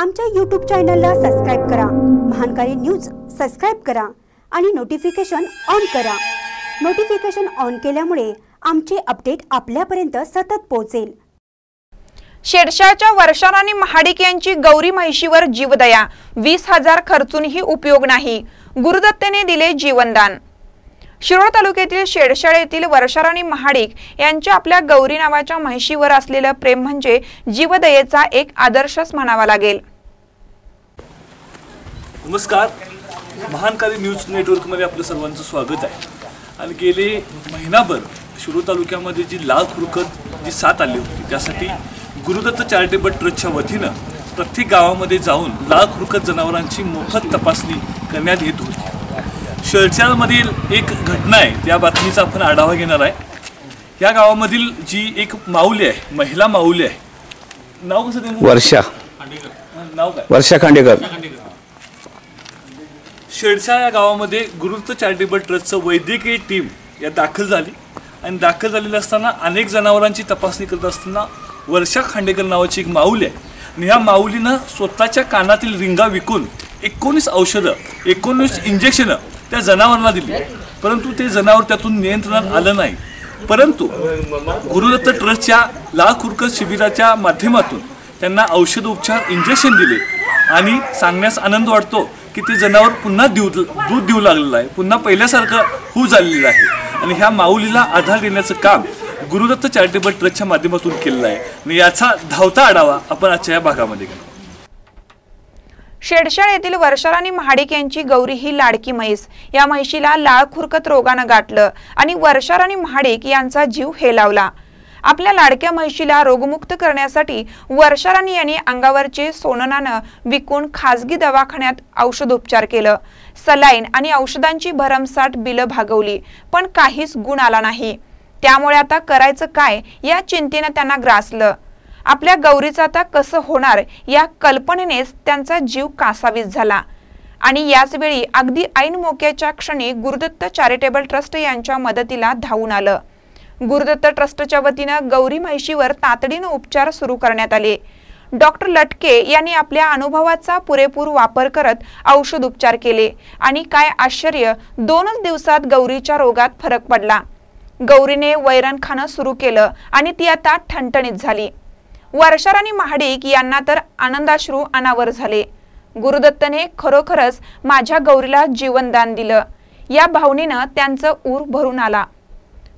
आमच्या यूट्यूब चॅनलला सबस्क्राईब करा. महानकारी न्यूज सबस्क्राईब करा आणि नोटिफिकेशन ऑन करा. नोटिफिकेशन ऑन केल्यामुळे आमचे अपडेट आपल्यापर्यंत सतत पोहोचेल. शेडशाळच्या वर्षाराणी महाडिक यांची गौरी म्हैशीवर जीवदया. वीस हजार खर्चूनही उपयोग नाही. गुरुदत्तेने दिले जीवनदान. शिरोळ तालुक्यातील शेडशाळ येथील वर्षाराणी महाडिक यांच्या आपल्या गौरी नावाच्या म्हैशीवर असलेलं प्रेम म्हणजे जीवदयेचा एक आदर्शच म्हणावा लागेल. नमस्कार. महानकारी न्यूज नेटवर्कमध्ये आपलं सर्वांचं स्वागत आहे. आणि गेले महिनाभर शिरूर तालुक्यामध्ये जी लाल खुरकत जी साथ आली होती त्यासाठी गुरुदत्त चॅरिटेबल ट्रस्टच्या वतीनं प्रत्येक गावामध्ये जाऊन लाल खुरकत जनावरांची मोफत तपासणी करण्यात येत होती. एक घटना आहे त्या बातमीचा आपण आढावा घेणार आहे. या गावामधील जी एक माऊली आहे महिला माऊली आहे. नाव कसं वर्षा. नाव काय? वर्षा खांडेकर. शेडशा या गावामध्ये गुरुत्व चॅरिटेबल ट्रस्टचं वैद्यकीय टीम या दाखल झाली. आणि दाखल झालेली असताना अनेक जनावरांची तपासणी करत असताना वर्षा खांडेकर नावाची एक माऊली आहे. आणि ह्या माऊलीनं स्वतःच्या कानातील रिंगा विकून एकोणीस औषधं एकोणीस इंजेक्शनं त्या जनावरांना दिली. परंतु ते जनावर त्यातून नियंत्रणात आलं नाही. परंतु गुरुदत्त ट्रस्टच्या लाल खुरकत शिबिराच्या माध्यमातून त्यांना औषध उपचार इंजेक्शन दिले. आणि सांगण्यास आनंद वाटतो की ते जनावर पुन्हा देऊ दूध देऊ लागलेलं आहे. पुन्हा पहिल्यासारखं होऊ झालेलं आहे. आणि ह्या माऊलीला आधार देण्याचं काम गुरुदत्त चॅरिटेबल ट्रस्टच्या माध्यमातून केलेलं आहे. आणि याचा धावता आढावा आपण आजच्या या भागामध्ये घेऊ शेडशाळ येथील वर्षाराणी महाडिक यांची गौरी ही लाडकी म्हैस. या म्हैशीला लाळ खुरकत रोगानं गाठलं आणि वर्षाराणी महाडिक यांचा जीव हेलावला. आपल्या लाडक्या म्हैशीला रोगमुक्त करण्यासाठी वर्षाराणी यांनी अंगावरचे सोननानं विकून खासगी दवाखान्यात औषधोपचार केलं. सलाईन आणि औषधांची भरमसाठ बिलं भागवली पण काहीच गुण आला नाही. त्यामुळे आता करायचं काय या चिंतेनं त्यांना ग्रासलं. आपल्या गौरीचं आता कसं होणार या कल्पनेनेच त्यांचा जीव कासावीस झाला. आणि याचवेळी अगदी ऐन मोक्याच्या क्षणी गुरुदत्त चॅरिटेबल ट्रस्ट यांच्या मदतीला धावून आलं. गुरुदत्त ट्रस्टच्या वतीनं गौरी म्हैशीवर तातडीनं उपचार सुरू करण्यात आले. डॉक्टर लटके यांनी आपल्या अनुभवाचा पुरेपूर वापर करत औषध उपचार केले आणि काय आश्चर्य दोनच दिवसात गौरीच्या रोगात फरक पडला. गौरीने वैरण खाणं सुरू केलं आणि ती आता ठणठणीत झाली. वर्षाराणी महाडिक यांना तर आनंदाश्रू अनावर झाले. गुरुदत्तने खरोखरच माझ्या गौरीला जीवनदान दिलं. या भावनेनं त्यांचं ऊर भरून आला.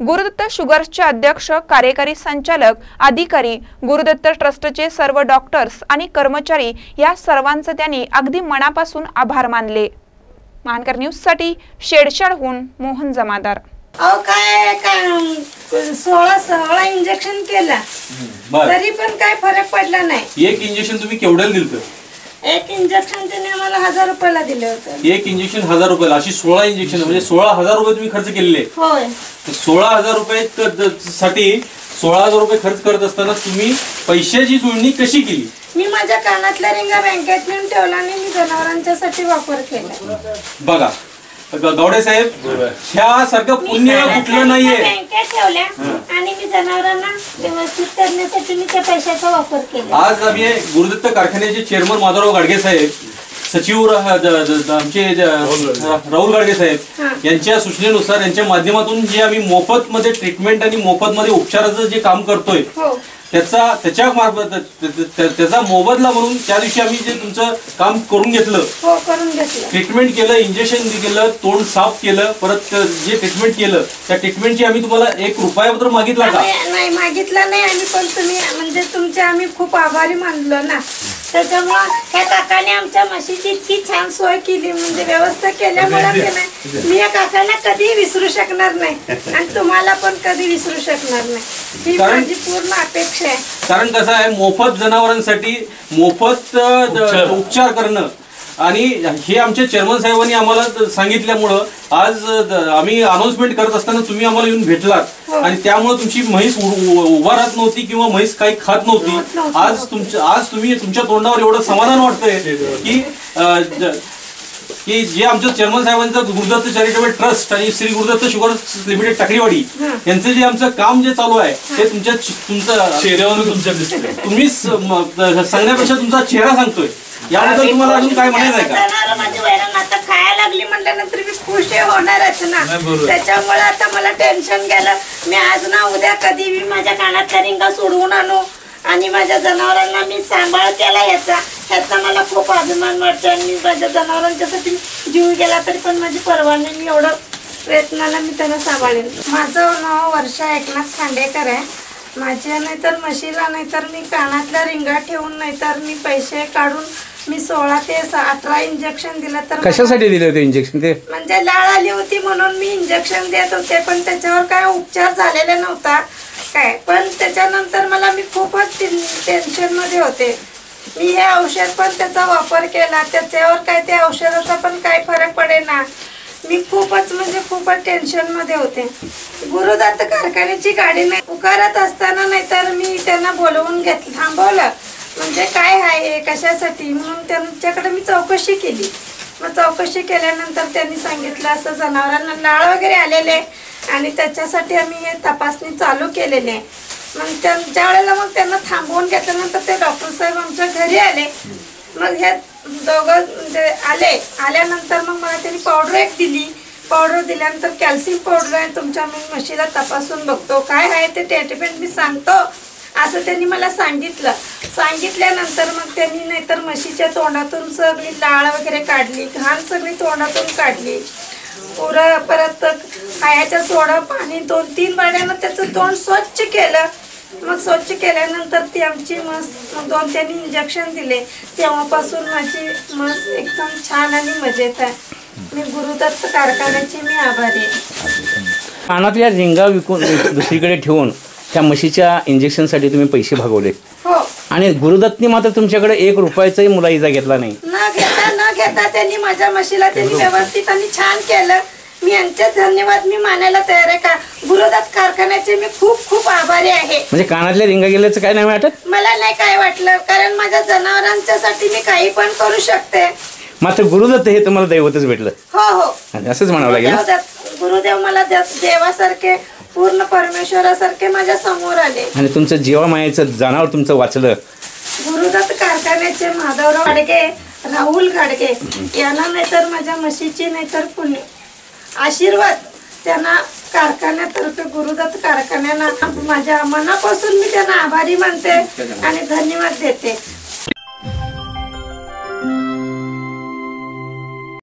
गुरुदत्त शुगर्सचे अध्यक्ष कार्यकारी संचालक अधिकारी गुरुदत्त ट्रस्टचे सर्व डॉक्टर्स आणि कर्मचारी या सर्वांचं त्यांनी अगदी मनापासून आभार मानले. महानकर न्यूजसाठी शेडशाळहून मोहन जमादार. अहो काय काय? सोळा सोळा इंजेक्शन केला. बर. तरी पण काय फरक पडला नाही. एक इंजेक्शन तुम्ही केवढ्याला दिलं एक इंजेक्शन त्याने आम्हाला हजार रुपयाला दिलं होतं. एक इंजेक्शन हजार रुपयाला अशी सोळा इंजेक्शन म्हणजे सोळा हजार रुपये तुम्ही खर्च केलेले. होय. तर सोळा हजार रुपये साठी सोळा हजार रुपये खर्च करत असताना तुम्ही पैशाची जुळणी कशी केली? मी माझ्या कानातल्या रिंगा बँकेत नेऊन ठेवला आणि मी जनावरांच्यासाठी वापर केला. बघा गावडे साहेब ह्या सारखं पुण्य कुठलं नाहीये. बँकेत ठेवल्या आणि मी जनावरांना व्यवस्थित करण्यासाठी मी त्या पैशाचा वापर केला. आज आम्ही गुरुदत्त कारखान्याचे चेअरमन माधवराव गाडगे साहेब सचिव र- द- द- द- आमचे ज- राहुल गाडगे. साहेब यांच्या सूचनेनुसार यांच्या माध्यमातून जे आम्ही मोफत मध्ये ट्रीटमेंट आणि मोफत मध्ये उपचाराचं जे काम करतोय हो. त्याचा त्याच्या मार्फत त्या- त्या- त्याचा मोबदला म्हणून त्या दिवशी आम्ही जे तुमचं काम करून घेतलं. हो करून घेतलं. ट्रीटमेंट केलं इंजेक्शन केलं तोंड साफ केलं परत जे ट्रीटमेंट केलं त्या ट्रीटमेंटची आम्ही तुम्हाला एक रुपयापत्र मागितला का? नाही मागितलं नाही आम्ही पण तुम्ही म्हणजे तुमचे आम्ही खूप आभारी मानलो ना. त्याच्यामुळं त्या काकाने आमच्या म्हशीची इतकी छान सोय केली म्हणजे व्यवस्था केल्यामुळे की नाही मी या काकांना कधी विसरू शकणार नाही आणि तुम्हाला पण कधी विसरू शकणार नाही. ही कारण- माझी पूर्ण अपेक्षा आहे. कारण कसं आहे मोफत जनावरांसाठी मोफत अ, द- उपचार करणं आणि हे आमच्या चेअरमन साहेबांनी आम्हाला द- सांगितल्यामुळं आज अ, द- आम्ही अनाउन्समेंट करत असताना तुम्ही आम्हाला येऊन भेटलात. आणि त्यामुळे तुमची म्हैस उभा राहत नव्हती किंवा म्हैस काही खात नव्हती. आज तुमच्या आज तुम्ही तुमच्या तोंडावर एवढं समाधान वाटतंय की की जे आमचं चेअरमन साहेबांचं गुरुदत्त चॅरिटेबल ट्रस्ट आणि श्री गुरुदत्त शुगर लिमिटेड टाकळीवाडी यांचं जे आमचं काम जे चालू आहे ते तुमच्या तुमचं चेहऱ्यावरून तुमच्या म- सांगण्यापेक्षा तुमचा चेहरा सांगतोय. याबद्दल तुम्हाला अजून काय म्हणायचं आहे का? जनावरं माझी वैरण आता खायला लागली म्हटल्यानंतर मी खुश आहे होणारच ना. नाही, बरोबर. त्याच्यामुळे आता मला टेन्शन गेलं. मी आज ना उद्या कधी मी माझ्या कानातल्या रिंगा सोडवून आणू. आणि माझ्या जनावरांना मी सांभाळ केला याचा ह्याचा मला खूप अभिमान वाटतो. आणि मी माझ्या जनावरांच्यासाठी जीव गेला तरी पण माझी परवा नाही. मी एवढं प्रयत्नाला मी त्यांना सांभाळेन. माझं नाव वर्षा एकनाथ खांडेकर आहे. माझ्या नाहीतर म्हशीला नाहीतर मी कानातल्या रिंगा ठेवून नाहीतर मी पैसे काढून मी सोळा ते अठरा इंजेक्शन दिलं तर कशासाठी दिले होते इंजेक्शन ते? म्हणजे लाळ आली होती म्हणून मी इंजेक्शन देत होते पण त्याच्यावर काय उपचार झालेला नव्हता. काय? पण त्याच्यानंतर मला मी खूपच टेन्शनमध्ये होते. मी हे औषध पण त्याचा वापर केला. त्याच्यावर काय त्या औषधाचा पण काय फरक पडेना. मी खूपच म्हणजे खूपच टेन्शनमध्ये होते. गुरुदत्त कारखान्याची गाडी नाही पुकारत असताना नाहीतर मी त्यांना बोलवून घेतलं थांबवलं. म्हणजे काय आहे कशासाठी? म्हणून त्यांच्याकडे मी चौकशी केली. मग चौकशी केल्यानंतर त्यांनी सांगितलं असं जनावरांना लाळ वगैरे आलेले आणि त्याच्यासाठी आम्ही हे तपासणी चालू केलेली आहे. मग त्यांच्या वेळेला मग त्यांना थांबवून घेतल्यानंतर ते डॉक्टर साहेब आमच्या घरी आले. मग हे दोघं म्हणजे आले. आल्यानंतर मग मला त्यांनी पावडर एक दिली. पावडर दिल्यानंतर कॅल्शियम पावडर आहे तुमच्या मी म्हशीला तपासून बघतो. काय आहे ते ट्रीटमेंट मी सांगतो. असं त्यांनी मला सांगितलं. सांगितल्यानंतर मग त्यांनी नाहीतर म्हशीच्या तोंडातून सगळी लाळ वगैरे काढली घाण सगळी तोंडातून काढली. पुरं परत खायाच्या सोडा पाणी दोन तीन वाड्यानं त्याचं तोंड स्वच्छ केलं. मग स्वच्छ केल्यानंतर ती आमची म्हस मग दोन त्यांनी इंजेक्शन दिले. तेव्हापासून माझी म्हस एकदम छान आणि मजेत आहे. मी गुरुदत्त कारखान्याची मी आभारी आहे. कानातल्या रिंगा विकून दुसरीकडे ठेवून त्या म्हशीच्या इंजेक्शनसाठी तुम्ही पैसे भागवले. हो. आणि गुरुदत्तनी मात्र तुमच्याकडे एक रुपयाचाही मुलाइजा घेतला नाही. न घेता न घेता त्यांनी माझ्या म्हशीला त्यांनी व्यवस्थित आणि छान केलं. मी यांचे धन्यवाद मी मानायला तयार आहे का? गुरुदत्त कारखान्याचे मी खूप खूप आभारी आहे. म्हणजे कानातल्या रिंगा गेल्याचं काय नाही वाटत? मला नाही काय वाटलं कारण माझ्या जनावरांच्यासाठी मी काही पण करू शकते. मात्र गुरुदत्त हे तुम्हाला दैवतच भेटलं. हो हो. आणि असंच म्हणावं लागेल? गुरुदेव गुरुदेव मला दे- देवासारखे पूर्ण परमेश्वरासारखे माझ्यासमोर आले. आणि तुमचं जीवामायेचं जनावर तुमचं वाचलं. गुरुदत्त कारखान्याचे माधवराव गाडगे राहुल गाडगे यांना नाहीतर माझ्या म्हशीची नाहीतर पुण्य आशीर्वाद त्यांना कारखान्यातर्फे गुरुदत्त कारखान्याना माझ्या मनापासून मी त्यांना आभारी मानते आणि धन्यवाद देते.